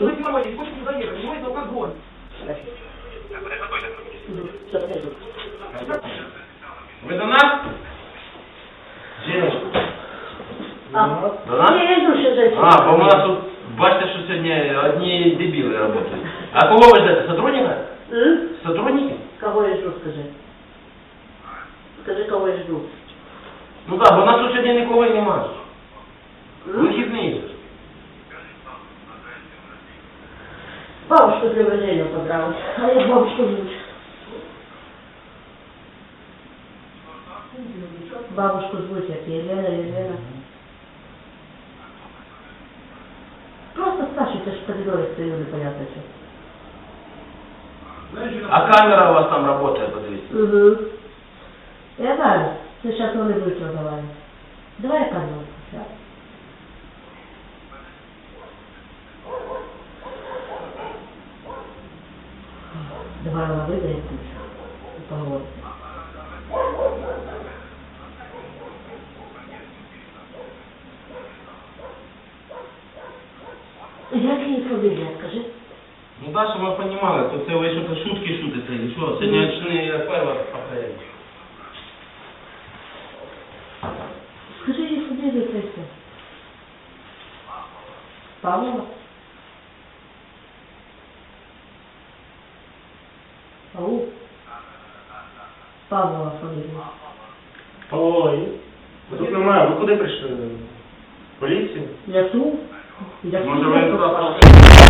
вы не помоете, не хочете не заехать, понимаете, ну как гон. Ви до нас? Жіночка. А, До нас? я иду сейчас за А, бо у нас тут, бачите, що сьогодні одні дебіли працюють. А кого ви ждете? Сотрудника? М? Сотрудники? Кого я жду, скажи? Скажи, кого я жду. Ну так, бо у нас тут сьогодні нікого і немає. Бабушку для Женю поздравить. А я бабушку жду. Бабушку звуть як Елена, Елена. Просто спрашивайте, ж в коридоре стою, непонятно что. А камера у вас там працює, подивіться. Угу. Я знаю, ты сейчас он и будет разговаривать. Давай я камеру включаю. Давай она выйдет и поговорит. Як її фамілія, скажи? Ну так, щоб ми розуміли, то це ви що шутки шутите, і що? Сьогодні очні перва повторяють. Скажи їй фамілію Христя. Павлова? Ау. Павлова фамілія. Ой, тут немає. Ви куди прийшли? В Поліцію? Я тут. Я Може тут ви просто-